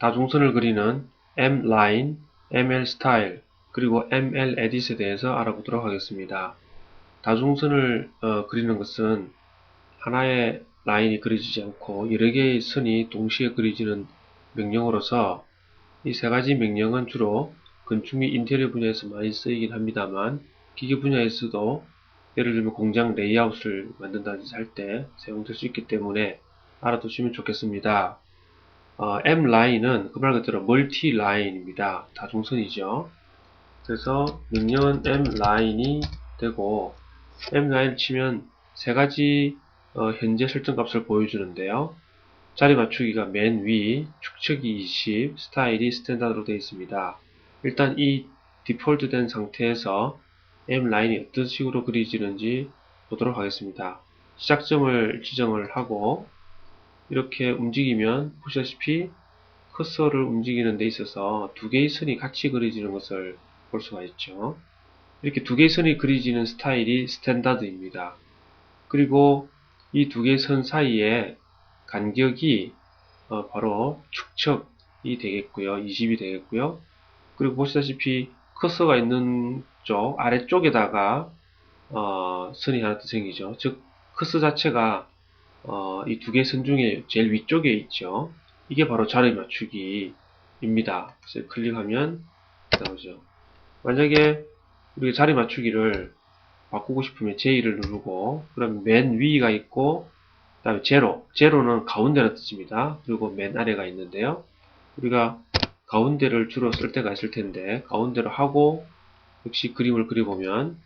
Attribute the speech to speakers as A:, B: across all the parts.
A: 다중선을 그리는 mline, mlstyle, 그리고 mledit에 대해서 알아보도록 하겠습니다. 다중선을 어, 그리는 것은 하나의 라인이 그려지지 않고 여러 개의 선이 동시에 그려지는 명령으로서 이 세 가지 명령은 주로 건축 및 인테리어 분야에서 많이 쓰이긴 합니다만 기계 분야에서도 예를 들면 공장 레이아웃을 만든다든지 할 때 사용될 수 있기 때문에 알아두시면 좋겠습니다. 어, M 라인은 그 말 그대로 멀티 라인입니다. 다중선이죠. 그래서 명령은 M 라인이 되고 M 라인을 치면 세 가지 어, 현재 설정 값을 보여주는데요. 자리 맞추기가 맨 위, 축척이 20, 스타일이 스탠다드로 되어 있습니다. 일단 이 디폴트 된 상태에서 M 라인이 어떤 식으로 그려지는지 보도록 하겠습니다. 시작점을 지정을 하고 이렇게 움직이면 보시다시피 커서를 움직이는 데 있어서 두 개의 선이 같이 그려지는 것을 볼 수가 있죠. 이렇게 두 개의 선이 그려지는 스타일이 스탠다드입니다. 그리고 이 두 개의 선 사이에 간격이 어, 바로 축척이 되겠고요. 20이 되겠고요. 그리고 보시다시피 커서가 있는 쪽 아래쪽에다가 어, 선이 하나 더 생기죠. 즉 커서 자체가 어, 이 두 개의 선 중에 제일 위쪽에 있죠. 이게 바로 자리 맞추기입니다. 그래서 클릭하면 나오죠. 만약에 우리가 자리 맞추기를 바꾸고 싶으면 J를 누르고 그럼 맨 위가 있고 그 다음에 제로 제로는 가운데라는 뜻입니다. 그리고 맨 아래가 있는데요. 우리가 가운데를 주로 쓸 때가 있을 텐데 가운데로 하고 역시 그림을 그려보면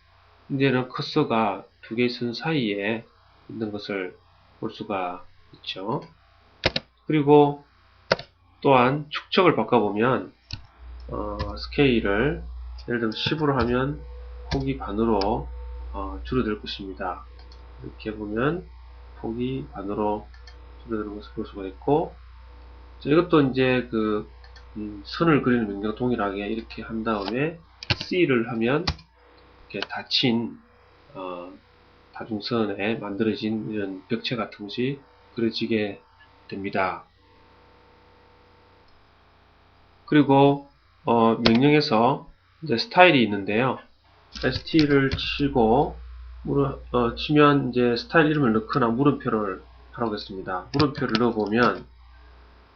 A: 이제는 커서가 두 개의 선 사이에 있는 것을 볼 수가 있죠. 그리고 또한 축척을 바꿔보면 어, 스케일을 예를 들면 10으로 하면 폭이 반으로 어, 줄어들 것입니다. 이렇게 보면 폭이 반으로 줄어드는 것을 볼 수가 있고 자, 이것도 이제 그 음, 선을 그리는 명령 동일하게 이렇게 한 다음에 C를 하면 이렇게 닫힌 어, 다중선에 만들어진 이런 벽체 같은 것이 그려지게 됩니다. 그리고 어, 명령에서 이제 스타일이 있는데요. st를 치고 물음, 어, 치면 이제 스타일 이름을 넣거나 물음표를 하라겠습니다. 물음표를 넣어보면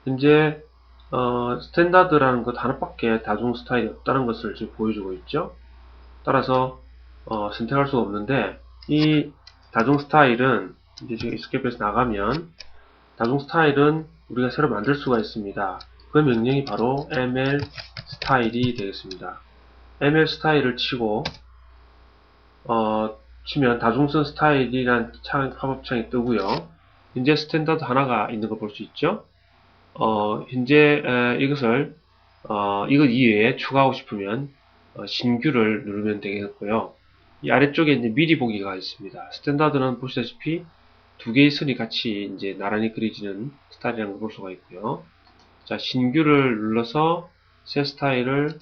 A: 현재 어, 스탠다드라는 것 하나밖에 다중 스타일이 없다는 것을 지금 보여주고 있죠. 따라서 어, 선택할 수가 없는데 이 다중 스타일은 이제 지금 스케프에서 나가면 다중 스타일은 우리가 새로 만들 수가 있습니다. 그 명령이 바로 ml 스타일이 되겠습니다. ml 스타일을 치고 어, 치면 다중선 스타일이란 창, 팝업창이 뜨고요. 현재 스탠다드 하나가 있는 걸 볼 수 있죠. 어, 현재 에, 이것을 어, 이것 이외에 추가하고 싶으면 어, 신규를 누르면 되겠고요. 이 아래쪽에 이제 미리 보기가 있습니다. 스탠다드는 보시다시피 두 개의 선이 같이 이제 나란히 그려지는 스타일이라는 걸 볼 수가 있고요. 자, 신규를 눌러서 새 스타일을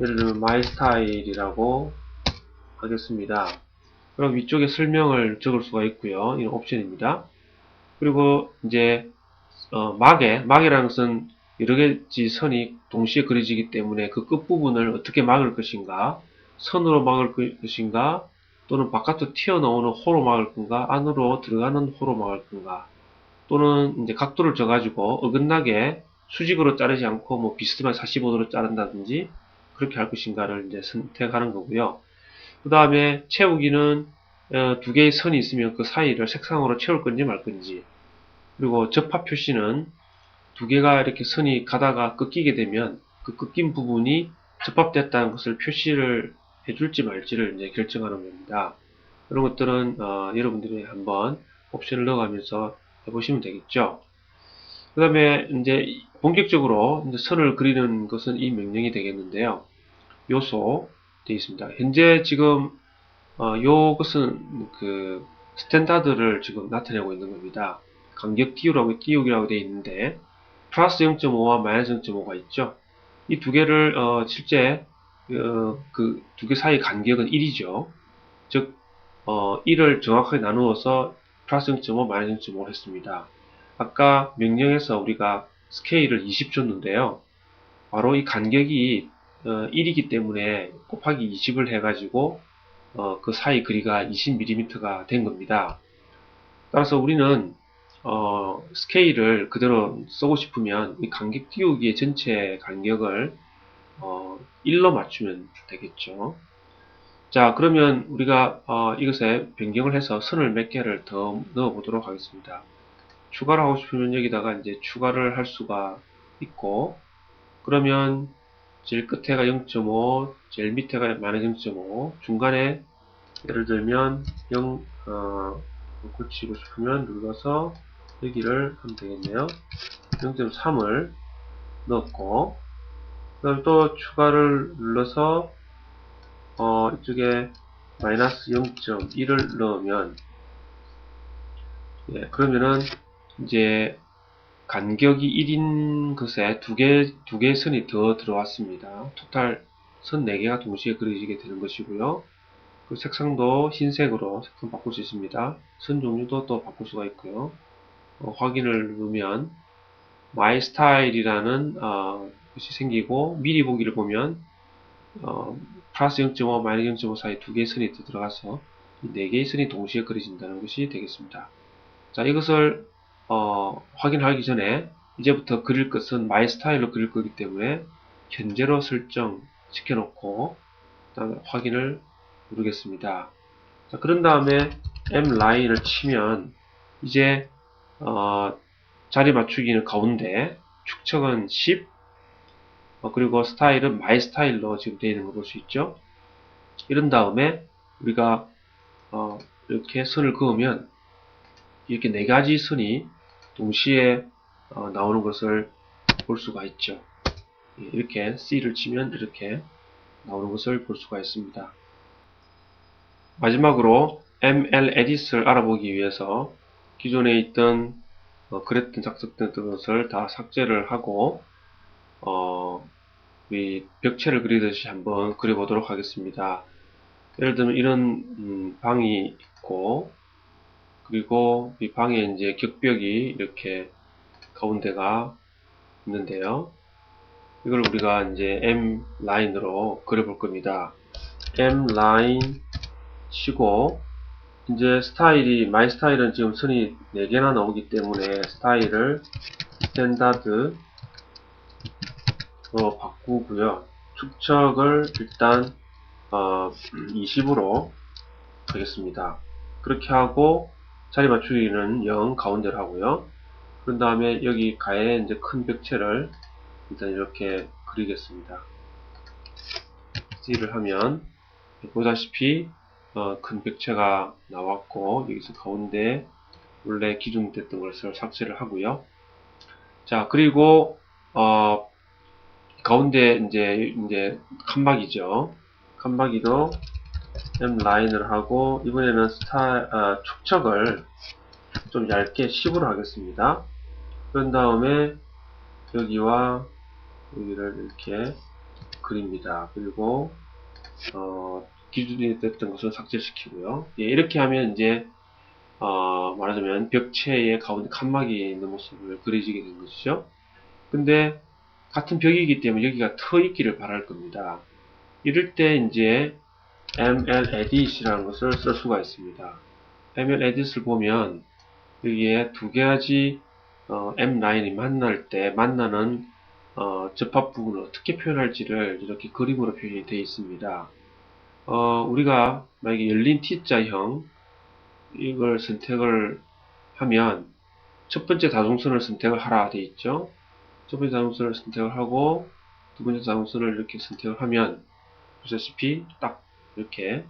A: 예를 들면 my 스타일이라고 하겠습니다. 그럼 위쪽에 설명을 적을 수가 있고요. 이런 옵션입니다. 그리고 이제 어, 막에 막이라는 것은 여러 개지 선이 동시에 그려지기 때문에 그 끝부분을 어떻게 막을 것인가 선으로 막을 것인가? 또는 바깥으로 튀어나오는 호로 막을 건가? 안으로 들어가는 호로 막을 건가? 또는 이제 각도를 줘가지고 어긋나게 수직으로 자르지 않고 뭐 비스듬한 45도로 자른다든지 그렇게 할 것인가를 이제 선택하는 거고요. 그 다음에 채우기는 어, 두 개의 선이 있으면 그 사이를 색상으로 채울 건지 말 건지. 그리고 접합 표시는 두 개가 이렇게 선이 가다가 꺾이게 되면 그 꺾인 부분이 접합됐다는 것을 표시를 해줄지 말지를 이제 결정하는 겁니다. 이런 것들은 어, 여러분들이 한번 옵션을 넣어가면서 해보시면 되겠죠. 그 다음에 이제 본격적으로 이제 선을 그리는 것은 이 명령이 되겠는데요. 요소 되어 있습니다. 현재 지금 어, 요것은 그 스탠다드를 지금 나타내고 있는 겁니다. 간격 띄우라고 띄우기라고 되어 있는데 플러스 0.5와 마이너스 0.5가 있죠. 이 두 개를 어, 실제 어, 그두 개 사이 간격은 1이죠. 즉 어, 1을 정확하게 나누어서 플러스 0.5, 마이너스 0.5를 했습니다. 아까 명령에서 우리가 스케일을 20 줬는데요. 바로 이 간격이 어, 1이기 때문에 곱하기 20을 해가지고 어, 그 사이 거리가 20mm가 된 겁니다. 따라서 우리는 어, 스케일을 그대로 쓰고 싶으면 이 간격 띄우기의 전체 간격을 어, 1로 맞추면 되겠죠. 자 그러면 우리가 어, 이것에 변경을 해서 선을 몇 개를 더 넣어 보도록 하겠습니다. 추가를 하고 싶으면 여기다가 이제 추가를 할 수가 있고 그러면 제일 끝에가 0.5 제일 밑에가 마이너스 0.5 중간에 예를 들면 0 어, 고치고 싶으면 눌러서 여기를 하면 되겠네요 0.3을 넣었고 그 다음 또 추가를 눌러서 어, 이쪽에 마이너스 0.1을 넣으면 예, 그러면은 이제 간격이 1인 것에 두 개, 두 개의 선이 더 들어왔습니다. 토탈 선 4개가 동시에 그려지게 되는 것이고요. 그 색상도 흰색으로 색상 바꿀 수 있습니다. 선 종류도 또 바꿀 수가 있고요. 어, 확인을 누르면 My Style이라는 어, 것이 생기고 미리 보기를 보면 어, 플러스 0.5, 마이너스 0.5 사이 두 개의 선이 더 들어가서 네 개의 선이 동시에 그려진다는 것이 되겠습니다. 자, 이것을 어, 확인하기 전에 이제부터 그릴 것은 마이 스타일로 그릴 거기 때문에 현재로 설정 시켜놓고 확인을 누르겠습니다. 자, 그런 다음에 M 라인을 치면 이제 어, 자리 맞추기는 가운데 축척은 10 어, 그리고 스타일은 마이 스타일로 지금 되어 있는 걸 볼 수 있죠. 이런 다음에 우리가 어, 이렇게 선을 그으면 이렇게 네 가지 선이 동시에 어, 나오는 것을 볼 수가 있죠. 예, 이렇게 C를 치면 이렇게 나오는 것을 볼 수가 있습니다. 마지막으로 ML 에디스를 알아보기 위해서 기존에 있던 어, 그랬던 작성됐던 것을 다 삭제를 하고 어, 우리 벽체를 그리듯이 한번 그려보도록 하겠습니다. 예를 들면 이런 음, 방이 있고 그리고 이 방에 이제 격벽이 이렇게 가운데가 있는데요. 이걸 우리가 이제 M 라인으로 그려볼 겁니다. M 라인 치고 이제 스타일이 마이 스타일은 지금 선이 4개나 나오기 때문에 스타일을 스탠다드 로 바꾸고요. 축척을 일단 어, 20으로 하겠습니다. 그렇게 하고 자리 맞추기는 0 가운데로 하고요. 그런 다음에 여기 가에 이제 큰 벽체를 일단 이렇게 그리겠습니다. C를 하면 보다시피 어, 큰 벽체가 나왔고 여기서 가운데 원래 기준됐던 것을 삭제를 하고요. 자 그리고 어, 가운데 이제 이제 칸막이죠. 칸막이도 M 라인을 하고 이번에는 스타 어, 축척을 좀 얇게 10으로 하겠습니다. 그런 다음에 여기와 여기를 이렇게 그립니다. 그리고 어, 기준이 됐던 것을 삭제시키고요. 예, 이렇게 하면 이제 어, 말하자면 벽체의 가운데 칸막이 있는 모습을 그려지게 된 것이죠. 근데 같은 벽이기 때문에 여기가 터 있기를 바랄 겁니다. 이럴 때 이제 ml edit이라는 것을 쓸 수가 있습니다. ml edit을 보면 여기에 두 가지 어, m 라인이 만날 때 만나는 어, 접합 부분을 어떻게 표현할지를 이렇게 그림으로 표현이 되어 있습니다. 어, 우리가 만약에 열린 T자형 이걸 선택을 하면 첫 번째 다중선을 선택을 하라 되어 있죠. 첫 번째 다중선을 선택을 하고 두 번째 다중선을 이렇게 선택을 하면 보시다시피 딱 이렇게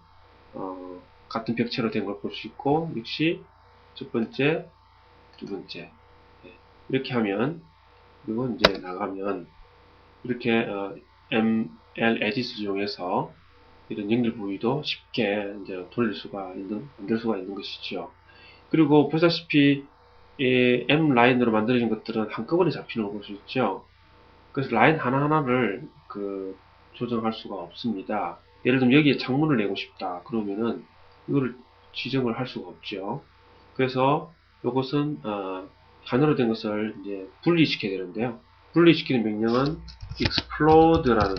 A: 어, 같은 벽체로 된 걸 볼 수 있고 역시 첫 번째, 두 번째 네. 이렇게 하면 그리고 이제 나가면 이렇게 어, ML 에디스 이용해서 이런 연결 부위도 쉽게 이제 돌릴 수가 있는 만들 수가 있는 것이죠. 그리고 보다시피 이 M 라인으로 만들어진 것들은 한꺼번에 잡히는 수 있죠. 그래서 라인 하나하나를 그 조정할 수가 없습니다. 예를 들면 여기에 창문을 내고 싶다. 그러면은 이거를 지정을 할 수가 없죠. 그래서 이것은 어, 단어로 된 것을 이제 분리시켜야 되는데요. 분리시키는 명령은 explode라는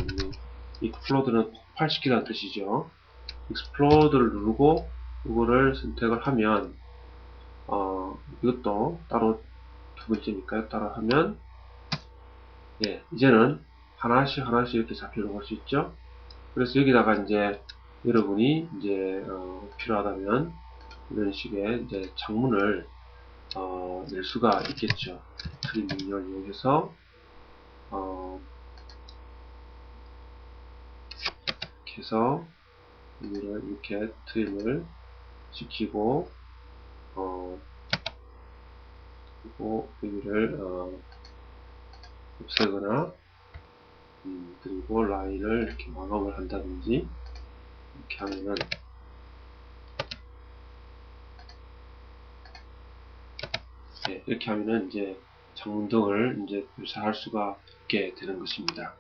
A: explode는 폭발시키다는 뜻이죠. explode를 누르고 이거를 선택을 하면 어, 이것도 따로 두 번째니까요. 따로 하면 예, 이제는 하나씩 하나씩 이렇게 잡히는 걸수 있죠. 그래서 여기다가 이제 여러분이 이제 어, 필요하다면 이런 식의 이제 창문을 어, 낼 수가 있겠죠. 트림 능력을 이용해서 어, 해서 이렇게 트림을 시키고 어, 그리고 여기를 어, 없애거나 음, 그리고 라인을 이렇게 마감을 한다든지 이렇게 하면은 네, 이렇게 하면은 이제 창문등을 이제 묘사할 수가 있게 되는 것입니다.